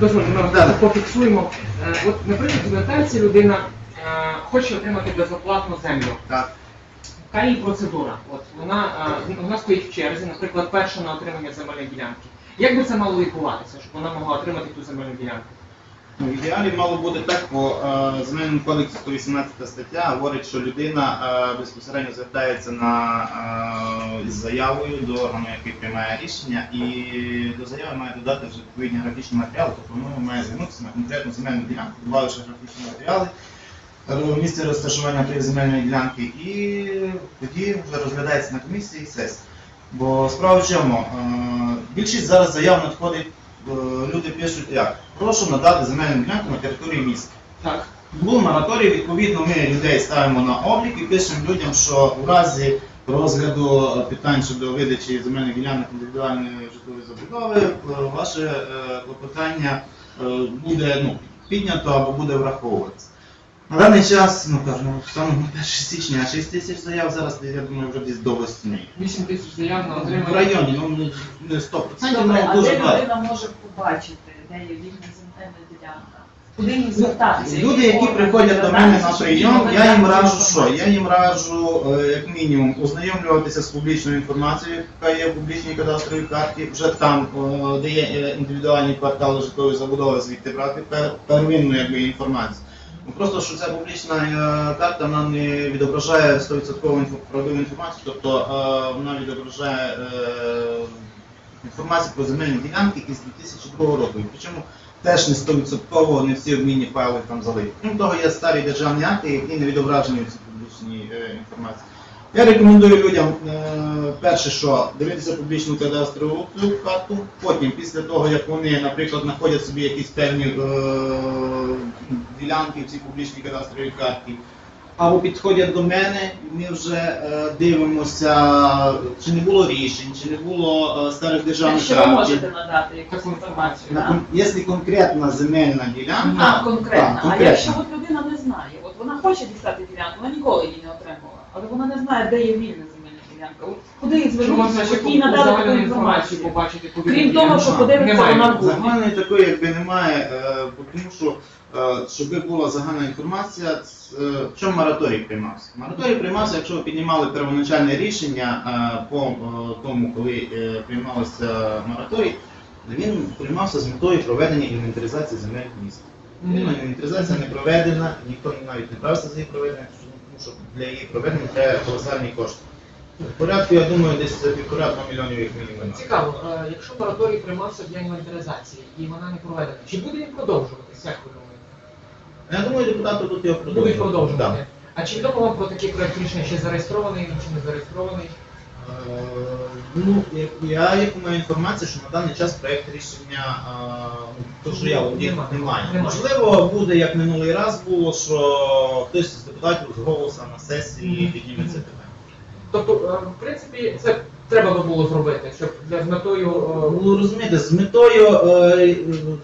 дозвольте, ми Да. пофіксуємо. Е, От, наприклад, звертається людина, е, хоче отримати безоплатну землю. Так. Яка її процедура? От вона, е, вона стоїть в черзі, наприклад, перша на отримання земельної ділянки. Як би це мало відбуватися, щоб вона могла отримати ту земельну ділянку? Ну, в ідеалі мало бути так, бо е, земельному кодексі 118 стаття говорить, що людина е, безпосередньо звертається на, е, із заявою до органу, який приймає рішення, і до заяви має додати вже відповідні графічні матеріали, тобто воно має звернутися на конкретну земельну ділянку, додавши графічні матеріали, е, місце розташування тієї земельної ділянки, і тоді вже розглядається на комісії і сесії. Бо справа в чому? Е, Більшість зараз заяв надходить, люди пишуть як? Прошу надати земельну ділянку на території міста. Так. Був мораторій, відповідно, ми людей ставимо на облік і пишемо людям, що у разі розгляду е, питань щодо видачі земельних ділянок індивідуальної житлової забудови, е, ваше е, клопотання е, буде ну, піднято або буде враховуватися. На даний час, ну кажемо, на 1 січня 6 тисяч заяв, зараз я думаю, вже десь до 8. 8 тисяч заяв на В отримання. районі, ну не- не 100%, Добре, а ну де багато. людина може побачити, де є вільна земельна ділянка? Куди їм звертатися? Люди, які приходять до мене на прийом, я їм раджу що? Я їм раджу, е, як мінімум, ознайомлюватися з публічною інформацією, яка є в публічній кадастровій карті. Вже там, е, де є е, індивідуальні квартали житлової забудови, звідти брати пер- первинну якби, інформацію. Ну, Просто що ця публічна е, карта вона не відображає 100% правдиву інформацію, тобто е, вона відображає е, інформацію про земельні ділянки із 2002 року. Причому теж не 100% не всі обмінні файли там залиті. Крім того, є старі державні акти, які не відображені в цій публічній інформації. Я рекомендую людям, е, перше, що дивитися публічну кадастрову карту, потім, після того, як вони, наприклад, знаходять собі якісь певні е, ділянки в цій публічній кадастровій карті, або підходять до мене, ми вже е, дивимося, чи не було рішень, чи не було е, старих державних Що ви можете надати якусь інформацію? Кон- Якщо конкретна земельна ділянка, А, конкретно. так, А якщо от людина не хоче дістати ділянку, вона ніколи її не отримала, але вона не знає, де є вільна земельна ділянка. От куди Чи можна звернутися, щоб їй надати таку загальну інформацію? побачити? куди Крім того, що подивиться вона в Google. Загальної такої якби немає, е, бо тому що е, щоб була загальна інформація, ц- е, в чому мораторій приймався? Мораторій приймався, якщо ви піднімали первоначальне рішення е, по е, тому, коли е, приймався мораторій, він приймався з метою проведення інвентаризації земель міста. Відповідно, інвентаризація не проведена, ніхто навіть не брався за її проведення, тому що для її проведення треба колосальні кошти. В порядку, я думаю, десь півтора-два мільйонів як мінімум. Цікаво, е, якщо мораторій приймався для інвентаризації і вона не проведена, чи буде він продовжуватися, як ви думаєте? Я думаю, депутати будуть його продовжувати. Будуть продовжувати. продовжувати. А чи відомо вам про такий проект рішення, чи зареєстрований він, чи не зареєстрований? Е, Ну, я як маю інформацію, що на даний час проєкт рішення, е, то що я володію, Немає. Можливо, буде як минулий раз було, що хтось з депутатів з голоса на сесії Мгм. підніме це питання. Тобто, е, в принципі, це треба було зробити, щоб для з метою Ну розумієте, з метою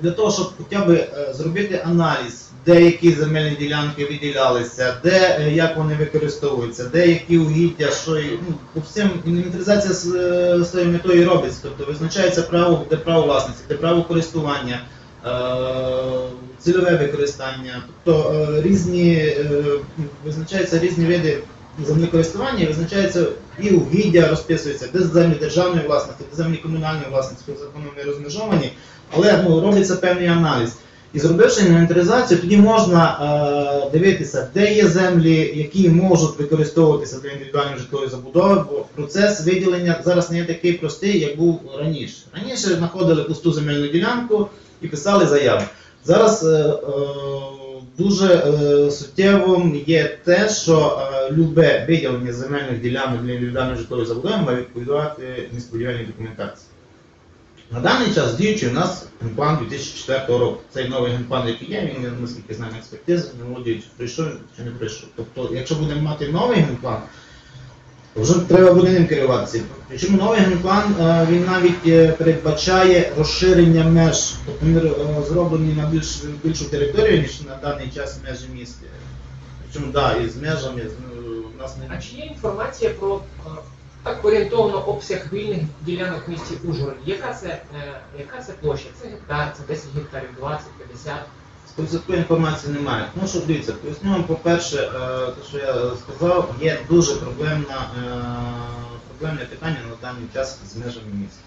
для того, щоб хоча б зробити аналіз, де які земельні ділянки виділялися, де е, як вони використовуються, де які угіддя, що і, ну, по всім інвентаризація з, е, метою робиться. Тобто визначається право, де право власності, де право користування. е, Цільове використання, тобто е, різні е, визначаються різні види землекористування, визначається і угіддя розписується, де землі державної власності, де землі комунальної власності, по закону не розмежовані, але ну, робиться певний аналіз. І зробивши інвентаризацію, тоді можна е, дивитися, де є землі, які можуть використовуватися для індивідуальної житлової забудови, бо процес виділення зараз не є такий простий, як був раніше. Раніше знаходили пусту земельну ділянку і писали заяву. Зараз е, е, дуже е, суттєвим є те, що е, любе виділення земельних ділянок для індивідуальної житлової забудови має відповідати містобудівельній документації. На даний час діючий у нас генплан 2004 року. Цей новий генплан, який є, він наскільки знаю експертизи, не володіє, чи прийшов чи не прийшов. Тобто, якщо будемо мати новий генплан, то вже треба буде ним керуватися. Причому новий генплан е, він навіть е, передбачає розширення меж, тобто він е, зроблений на більш, більшу територію, ніж на даний час межі міста. Причому, так, да, і з межами у нас не А чи є інформація про Так орієнтовно обсяг вільних ділянок в місті Ужгороді. Яка це, е, яка це площа? Це гектар, це 10 гектарів, 20, 50. Тобто такої інформації немає. Ну що дивіться, поясню по-перше, е, те, що я сказав, є дуже проблемна, е, проблемне питання на даний час з межами міста.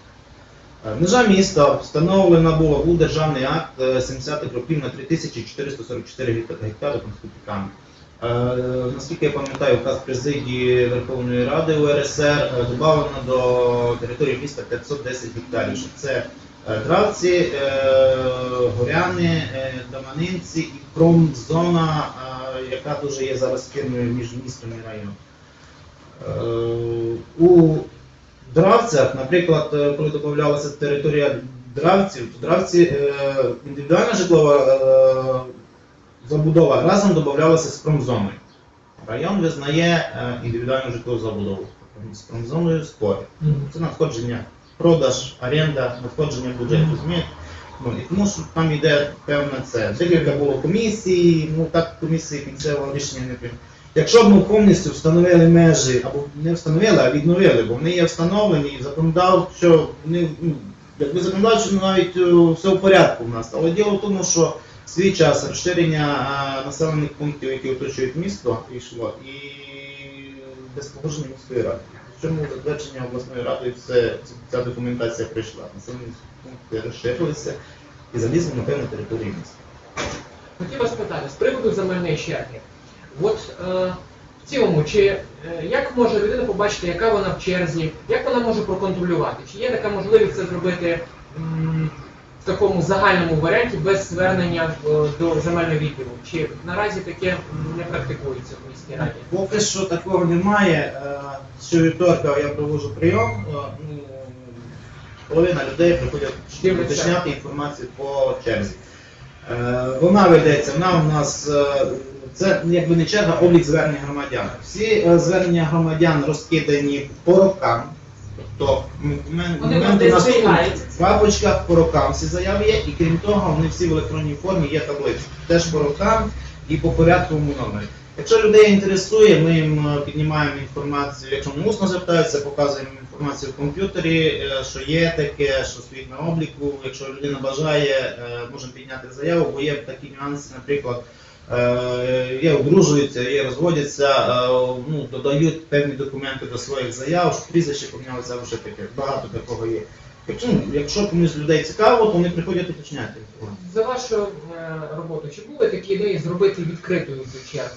Е, Межа міста встановлена була, був державний акт е, 70-х років на 3444 гектари. Е, Наскільки я пам'ятаю, указ президії Верховної Ради УРСР е, додано до території міста 510 гектарів. Це е, Дравці, е, Горяни, е, Доманинці і промзона, е, яка дуже є зараз спірною між містом і районом. Е, У Дравцях, наприклад, е, коли додавалася територія Дравців, то Дравці е, індивідуальна житлова е, забудова разом додавалася з промзоною. Район визнає е, індивідуальну житлову забудову. З промзоною спорить. Це надходження, продаж, оренда, надходження бюджету. розумієте? Ну, і тому що там йде певне це. Декілька було комісій, ну так комісії кінцевого рішення не прийняли. Якщо б ми повністю встановили межі, або не встановили, а відновили, бо вони є встановлені і законодавчо, вони, ну, якби законодавчо ну, навіть е, все в порядку в нас. Але діло в тому, що свій час розширення населених пунктів, які оточують місто, йшло, і без погодження міської ради. Чому затвердження обласною радою все, ця документація прийшла? Населені пункти розширилися і залізли на певну територію міста. Хотів вас питати з приводу земельної черги. От е, в цілому, чи е, як може людина побачити, яка вона в черзі, як вона може проконтролювати? Чи є така можливість це зробити такому загальному варіанті без звернення до земельного відділу? Чи наразі таке не практикується в міській раді? Поки що такого немає. Е, Щовівторка я проводжу прийом. е, ну, Половина людей приходять уточняти інформацію по черзі. Е, Вона ведеться, вона у нас це якби не черга, облік звернень громадян. Всі звернення громадян розкидані по рокам. Тобто м- м- Вони в папочках по рокам всі заяви є, і крім того, вони всі в електронній формі є таблиці. Теж по рокам і по порядковому номері. Якщо людей інтересує, ми їм е, піднімаємо інформацію. Якщо вони усно звертаються, показуємо інформацію в комп'ютері, е, що є таке, що стоїть на обліку. Якщо людина бажає, е, можемо підняти заяву, бо є такі нюанси, наприклад. Е, Є одружуються, є розводяться, е, ну, додають певні документи до своїх заяв, що прізвище помінялося або ще таке. Багато такого є. Якщо, ну, якщо комусь людей цікаво, то вони приходять уточняти. За вашу е, роботу, чи були такі ідеї зробити відкритою цю чергу?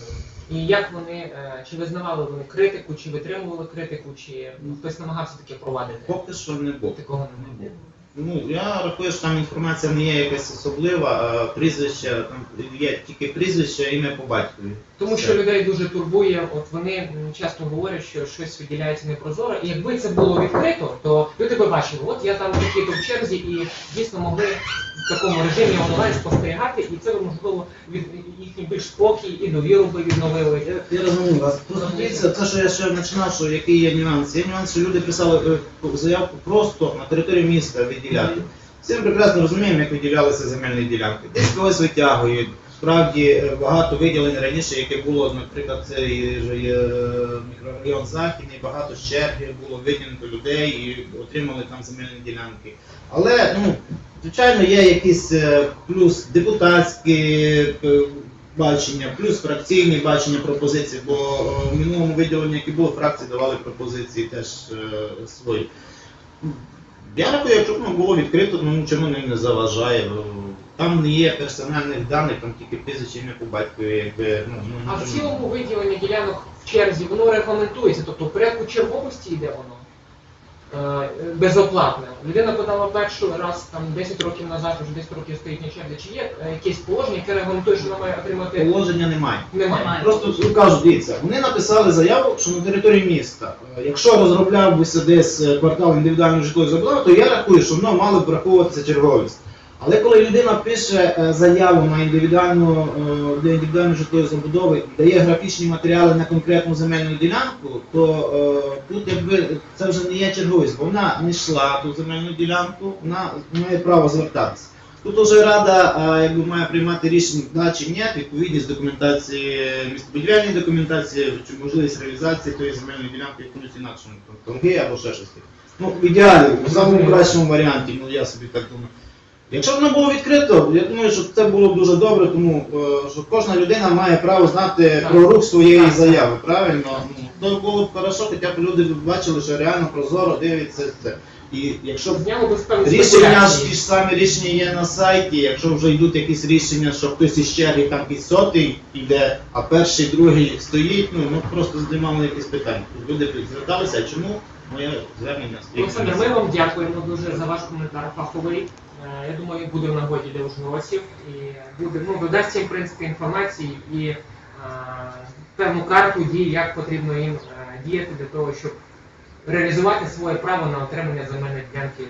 І як вони, е, чи визнавали вони критику, чи витримували критику, чи ну, хтось намагався таке впровадити? Поки що не було. Такого не було. Ну, я рахую, що там інформація не є якась особлива, а прізвище, там є тільки прізвище, ім'я по батькові. Тому що людей дуже турбує, от вони часто говорять, що щось виділяється непрозоро, і якби це було відкрито, то люди би бачили, от я там такі то в черзі, і дійсно могли в такому режимі онлайн спостерігати, і це можливо від їхній більш спокій і довіру би відновили. Я, я розумію вас. Просто дивіться, це, що я ще починав, що який є нюанс. Є нюанс, що люди писали е, заявку просто на територію міста відділяти. Всі ми прекрасно розуміємо, як виділялися земельні ділянки. Десь когось витягують. Справді е, багато виділень раніше, яке було, наприклад, це і ж є, е, мікрорайон Західний, багато з черги було виділено людей і отримали там земельні ділянки. Але, ну, звичайно, є якісь е, плюс депутатські е, бачення, плюс фракційні бачення пропозицій, бо е, в минулому виділенні, яке було, фракції давали пропозиції теж свої. Я рахую, якщо б було відкрито, ну нічому не заважає. Там не є персональних даних, там тільки прізвище ім'я по батькові, якби ну, ну, А в цілому виділення ділянок в черзі, воно регламентується, тобто в порядку черговості йде воно. Е, Безоплатне. Людина подала першу раз там 10 років назад, вже 10 років стоїть на черзі. Чи є е, якесь положення, яке регламентує, що вона має отримати? Положення немає. Немає. Немає. Просто ну, кажуть, дивіться, вони написали заяву, що на території міста, е, якщо розробляв би десь квартал індивідуальної житлової забудови, то я рахую, що воно мало б враховуватися черговість. Але коли людина пише е, заяву на індивідуальну е, для індивідуальної житлової забудови дає графічні матеріали на конкретну земельну ділянку, то е, тут якби це вже не є черговість, бо вона не йшла ту земельну ділянку, вона має право звертатися. Тут уже рада якби, має приймати рішення да чи ні, відповідність документації, містобудівельної документації, чи можливість реалізації тої земельної ділянки якомусь інакшому торги або ще щось. Ну, в ідеалі, в самому кращому варіанті, ну я собі так думаю. Якщо б воно було відкрито, я думаю, що це було б дуже добре, тому е, що кожна людина має право знати про рух своєї заяви, правильно? Ну, то було б хорошо, хоча б люди бачили, що реально прозоро дивиться це. І якщо Рішення ж ті ж самі рішення є на сайті. Якщо вже йдуть якісь рішення, що хтось із черги там якийсь сотий йде, а перший, другий стоїть, ну, ну просто знімали якісь питання. Люди зверталися, чому моє звернення стоїть? Олександр, ми вам дякуємо дуже за ваш коментар фаховий. Е, Я думаю, буде в нагоді для ужгородців і буде, ну, додасть їм, в принципі, інформації і е, певну карту дій, як потрібно їм е, діяти для того, щоб реалізувати своє право на отримання земельної ділянки.